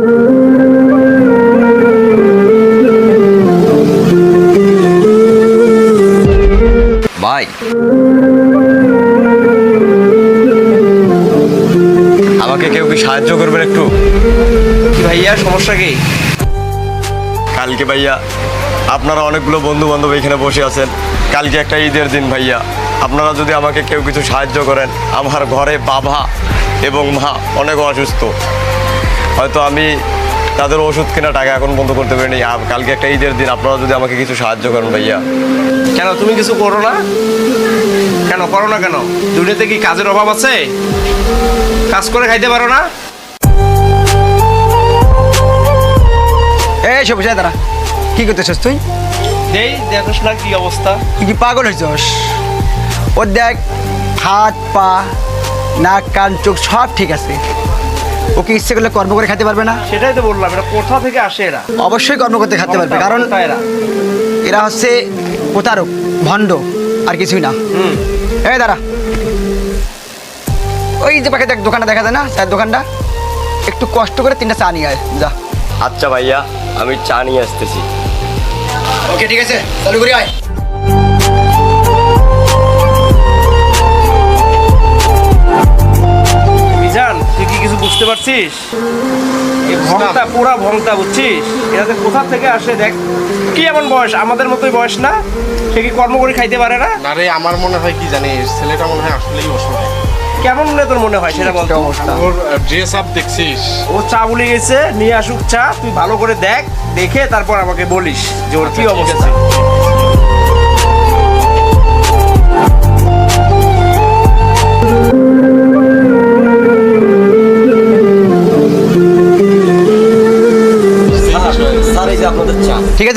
ভাই। আমাকে কেউ কি সাহায্য করবেন একটু? ভাইয়া সমস্যা কি? কালকে ভাইয়া আপনারা অনেকগুলো বন্ধু বান্ধব এখানে বসে আছেন। কালকে একটা ঈদের দিন ভাইয়া। আপনারা যদি আমাকে কেউ কিছু সাহায্য করেন আমার ঘরে বাবা এবং মা অনেক অসুস্থ। হয়তো আমি তাদের ওষুধ কেনা টাকা এখন বন্ধ করতে পারিনি। আর কালকে একটা ঈদের দিন আপনারা যদি আমাকে কিছু সাহায্য করেন ভাইয়া। কেন তুমি কিছু করো না? কেন করো না কেন? দুনিয়াতে কি কাজের অভাব আছে? কাজ করে খাইতে পারো না? এই সবুজ দাঁড়া। কি করতেছিস তুই? দেই দেখোস না কি অবস্থা। তুই কি পাগল হয়েছিস ওর দেখ হাত পা নাক কান চোখ সব ঠিক আছে। ওকে ইচ্ছে করলে কর্ম করে খেতে পারবে না? সেটাই তো বললাম এটা কোথা থেকে আসে এরা? অবশ্যই কর্ম করতে খেতে পারবে কারণ এরা? এরা হচ্ছে প্রতারক ভণ্ড আর কিছুই না। হুম। এই দাঁড়া। ওই যে পাখি দেখ দোকানটা দেখা যায় না? চায়ের দোকানটা? একটু কষ্ট করে তিনটা চা নিয়ে আয় যা। আচ্ছা ভাইয়া আমি চা নিয়ে আসতেছি। ওকে ঠিক আছে। চালু করি আয়। কিছু বুঝতে পারছিস? এই ভংটা পুরা ভংটা বুঝছিস? এরাতে কোথা থেকে আসে দেখ। কি এমন বয়স? আমাদের মতোই বয়স না? সে কি কর্ম করে খাইতে পারে না? না রে আমার মনে হয় কি জানিস? ছেলেটা মনে হয় আসলেই অসহায় কেমন মনে তোর মনে হয়? সেটা বলতো অবস্থা? ওর ড্রেস আপ দেখছিস? ও চা বলে গেছে নিয়ে আসুক চা। তুই ভালো করে দেখ দেখে তারপর আমাকে বলিস যে ওর কি আচ্ছা, অবস্থা।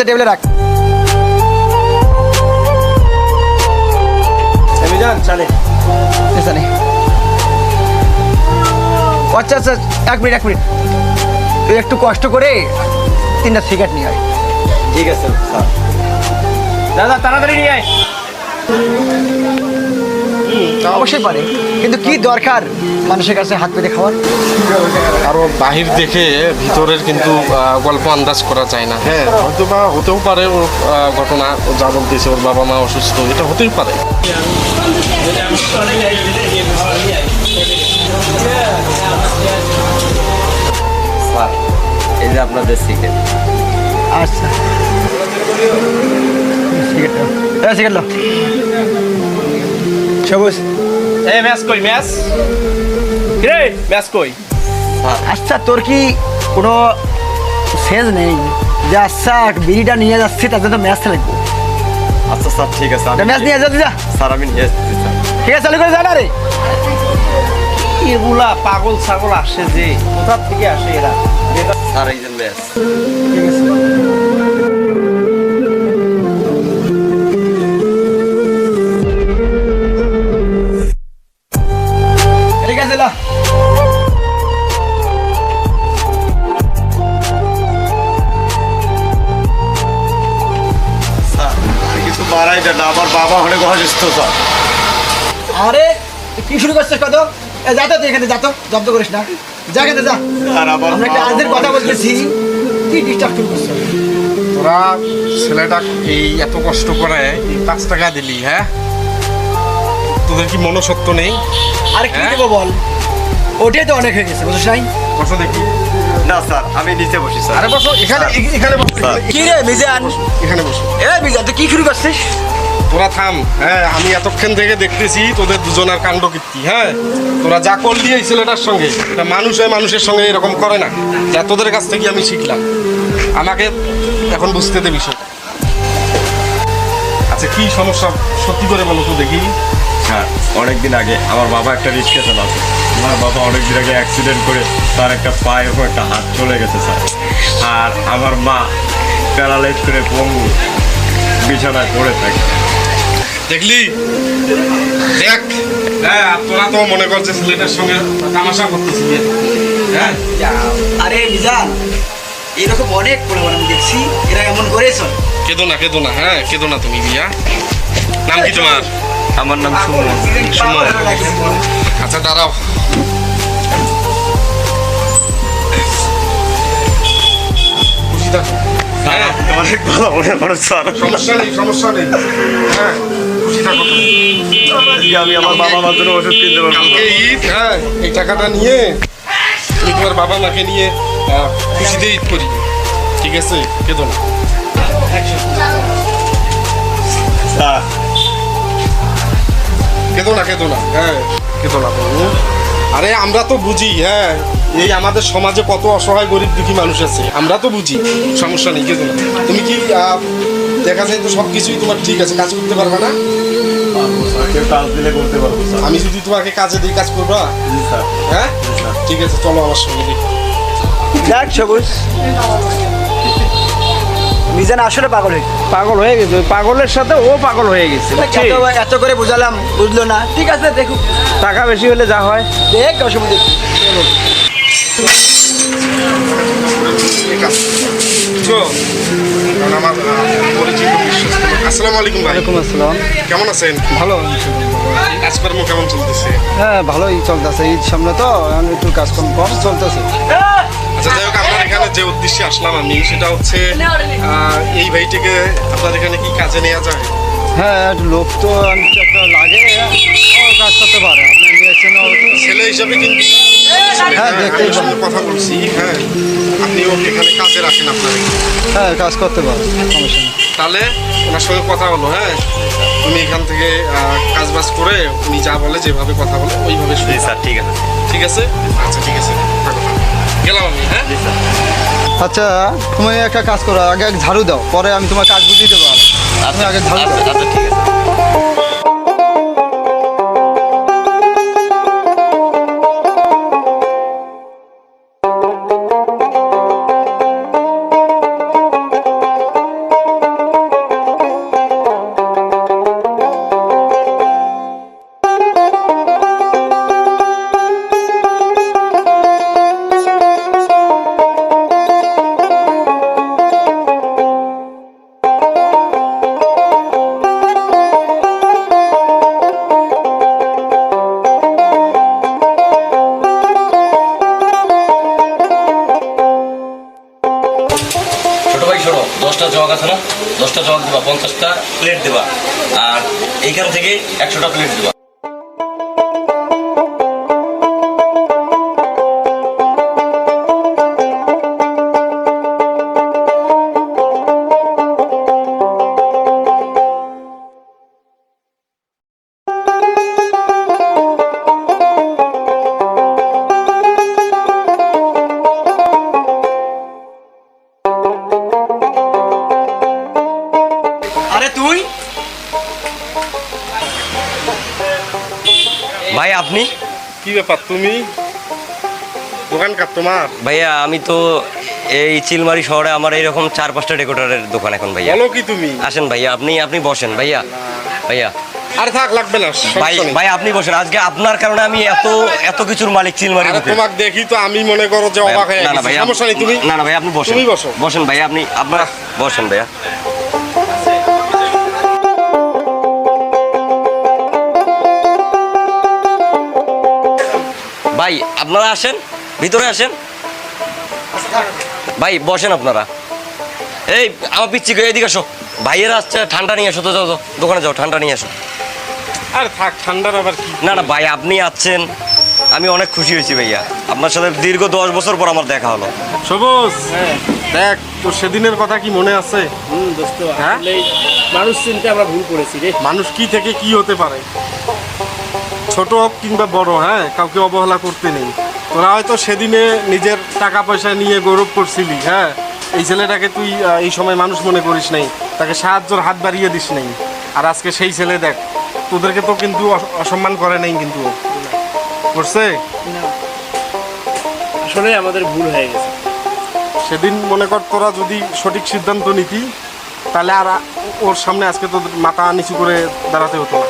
চা টেবিলে রাখ। আচ্ছা আচ্ছা এক মিনিট এক মিনিট। তুই একটু কষ্ট করে তিনটা সিগারেট নিয়ে আয়। ঠিক আছে দাদা তাড়াতাড়ি নিয়ে আয়। অবশ্যই পারে। কিন্তু কি দরকার মানুষের কাছে হাত পেতে খাওয়ার? আরও বাহির দেখে ভিতরের কিন্তু গল্প আন্দাজ করা যায় না। হ্যাঁ। হয়তো বা হতেও পারে ওর ঘটনা যা বলতেছে ওর বাবা মা অসুস্থ এটা হতেই পারে। এই যে আপনাদের সিগারেট আচ্ছা। সিগারেট নাও। সিগারেট লো সবুজ। এ ম্যাচ কই ম্যাচ? রে ম্যাচ কই? আচ্ছা তোর কি কোনো সেন্স নেই যে আচ্ছা বিড়িটা নিয়ে যাচ্ছি তার জন্য ম্যাচ লাগবে আচ্ছা স্যার ঠিক আছে ম্যাচ নিয়ে যাচ্ছি যা স্যার আমি নিয়ে স্যার। ঠিক আছে চালু করে যা না রে। এগুলা পাগল ছাগল আসে যে? কোথা থেকে আসে এরা? স্যার এই যে ম্যাচ। ঠিক আছে। না আমার বাবা অনেক অসুস্থ স্যার। আরে কি শুরু করছিস কত? এ, যা তো তুই এখানে যা তো জব্দ করিস না। যা এখানে যা। স্যার আমার আমরা একটা আজের কথা বলতেছি। তুই ডিস্টার্ব শুরু করছিস? তোরা ছেলেটা এই এত কষ্ট করে এই পাঁচ টাকা দিলি হ্যাঁ? তোদের কি মনসত্ব নেই? আর কি হ্যাঁ? দেবো বল? ওটাই তো অনেক হয়ে গেছে বুঝছিস নাই? বসো দেখি। না স্যার আমি নিচে বসি স্যার। আরে বসো এখানে এখানে বসো। কি রে মিজান? এখানে বসো। এ মিজান তুই কি শুরু করছিস? তোরা থাম। হ্যাঁ আমি এতক্ষণ থেকে দেখতেছি তোদের দুজনের কাণ্ড কীর্তি হ্যাঁ? তোরা যা করলি এই ছেলেটার সঙ্গে, এটা মানুষ হয় মানুষের সঙ্গে এরকম করে না। যা তোদের কাছ থেকে আমি শিখলাম। আমাকে এখন বুঝতে দে বিষয়টা। আচ্ছা কী সমস্যা? সত্যি করে বলো তো দেখি স্যার অনেকদিন আগে আমার বাবা একটা রিক্সা চালাতো আমার বাবা অনেকদিন আগে অ্যাক্সিডেন্ট করে তার একটা পায়ে একটা হাত চলে গেছে, স্যার। আর আমার মা প্যারালাইজ করে পঙ্গু। বিছানায় পড়ে থাকে। দেখলি? দেখ। হ্যাঁ তোরা তো মনে করছে ছেলেটার সঙ্গে তামাশা করতেছিলি। হ্যাঁ? আরে মিজান এরকম অনেক পরিমাণ আমি দেখছি এরা এমন করেছ কেঁদো না কেঁদো না হ্যাঁ কেঁদো না তুমি বিয়া নাম কি তোমার? আমার নাম সুমন। সুমন। আচ্ছা দাঁড়াও। মনে করো স্যার সমস্যা নেই সমস্যা নেই। হ্যাঁ খুশি থাকো আমি আমার বাবা মার জন্য ওষুধ কিনতে পারব। ঈদ হ্যাঁ এই টাকাটা নিয়ে তুমি তোমার বাবা মাকে নিয়ে খুশিতে ঈদ করি। ঠিক আছে? কেদো না। কেদো না কেদো না। হ্যাঁ কেদো না। আরে আমরা তো বুঝি হ্যাঁ। এই আমাদের সমাজে কত অসহায় গরিব দুঃখী মানুষ আছে। আমরা তো বুঝি সমস্যা নেই না তুমি কি দেখা যায় তো সব কিছুই তোমার ঠিক আছে কাজ করতে পারবে না? আমি যদি তোমাকে কাজে দিই কাজ করবা? হ্যাঁ? ঠিক আছে চলো আমার সঙ্গে দেখি। দেখ সবুজ। মিজান আসলে পাগল হয়ে পাগল হয়ে গেছে। পাগলের সাথে ও পাগল হয়ে গেছে। এত করে বুঝালাম বুঝলো না। ঠিক আছে দেখুক। টাকা বেশি হলে যা হয়। দেখ অসুবিধা। ঠিক আছে। আমার পরিচিত। আসসালামু আলাইকুম ভাই। ওয়ালাইকুম আসসালাম। কেমন আছেন? ভালো কাজকর্ম কেমন চলতেছে? হ্যাঁ ভালোই চলতেছে। ঈদ সামনে তো এখন একটু কাজকর্ম কম চলতেছে। আচ্ছা যাই হোক আপনার এখানে যে উদ্দেশ্যে আসলাম আমি সেটা হচ্ছে এই ভাইটিকে আপনার এখানে কি কাজে নেওয়া যায়? হ্যাঁ লোক তো একটা লাগে। কাজ করতে পারে। ছেলে হিসাবে কিন্তু হ্যাঁ, সঙ্গে কথা বলছি হ্যাঁ। আপনি ওকে এখানে কাজে রাখেন আপনার হ্যাঁ কাজ করতে পারে সমস্যা নেই। তাহলে ওনার সঙ্গে কথা হলো হ্যাঁ? উনি এখান থেকে কাজ বাজ করে উনি যা বলে যেভাবে কথা বলে ওইভাবে শুনে স্যার ঠিক আছে। ঠিক আছে? আচ্ছা ঠিক আছে। গেলাম আমি হ্যাঁ? আচ্ছা তুমি একটা কাজ করো আগে এক ঝাড়ু দাও পরে আমি তোমার কাজ বুঝিয়ে দেবো আর। আগে ঝাড়ু দাও। আচ্ছা আচ্ছা ঠিক আছে। দশটা জগ আছে না? দশটা জগ দেবা, পঞ্চাশটা প্লেট দেবা। আর এইখান থেকে একশোটা প্লেট দিবা। আরে তুই? ভাই আপনি? কি ব্যাপার তুমি? দোকান কার তোমার? ভাইয়া আমি তো এই চিলমারি শহরে আমার এইরকম চার পাঁচটা ডেকোরেটরের দোকান এখন ভাইয়া। বলো কি তুমি? আসেন ভাইয়া আপনি আপনি বসেন ভাইয়া। ভাইয়া। আরে থাক লাগবে না ভাই ভাই আপনি বসেন। আজকে আপনার কারণে আমি এত এত কিছুর মালিক চিলমারি আরে তোমাকে দেখি তো আমি মনে করো যে অবাক হয়ে না না গেছি। ভাইয়া সমস্যা নেই তুমি? না না ভাই আপনি বসেন। তুমি বসো। বসেন ভাইয়া আপনি আপনার বসেন ভাইয়া। ভাই আপনারা আসেন ভিতরে আসেন। ভাই বসেন আপনারা। এই আমার পিচ্ছি এদিকে আসো। ভাইয়েরা আসছে ঠান্ডা নিয়ে আসো তো যাও দোকানে যাও ঠান্ডা নিয়ে আসো। আর থাক ঠান্ডার আবার কি না না ভাই আপনি আছেন। আমি অনেক খুশি হয়েছি ভাইয়া। আপনার সাথে দীর্ঘ দশ বছর পর আমার দেখা হলো। সবুজ দেখ তো সেদিনের কথা কি মনে আছে? হুম দোস্ত হ্যাঁ? মানুষ চিনতে আমরা ভুল করেছি রে। মানুষ কি থেকে কি হতে পারে? ছোট হোক কিংবা বড় হ্যাঁ কাউকে অবহেলা করতে নেই। তোরা হয়তো সেদিনে নিজের টাকা পয়সা নিয়ে গৌরব করছিলি হ্যাঁ এই ছেলেটাকে তুই এই সময় মানুষ মনে করিস নাই তাকে সাহায্যর হাত বাড়িয়ে দিস নাই। আর আজকে সেই ছেলে দেখ তোদেরকে তো কিন্তু অসম্মান করে নাই কিন্তু করছে? আসলে আমাদের ভুল হয়ে গেছে। সেদিন মনে কর তোরা যদি সঠিক সিদ্ধান্ত নিতি তাহলে আর ওর সামনে আজকে তোদের মাথা নিচু করে দাঁড়াতে হতো না।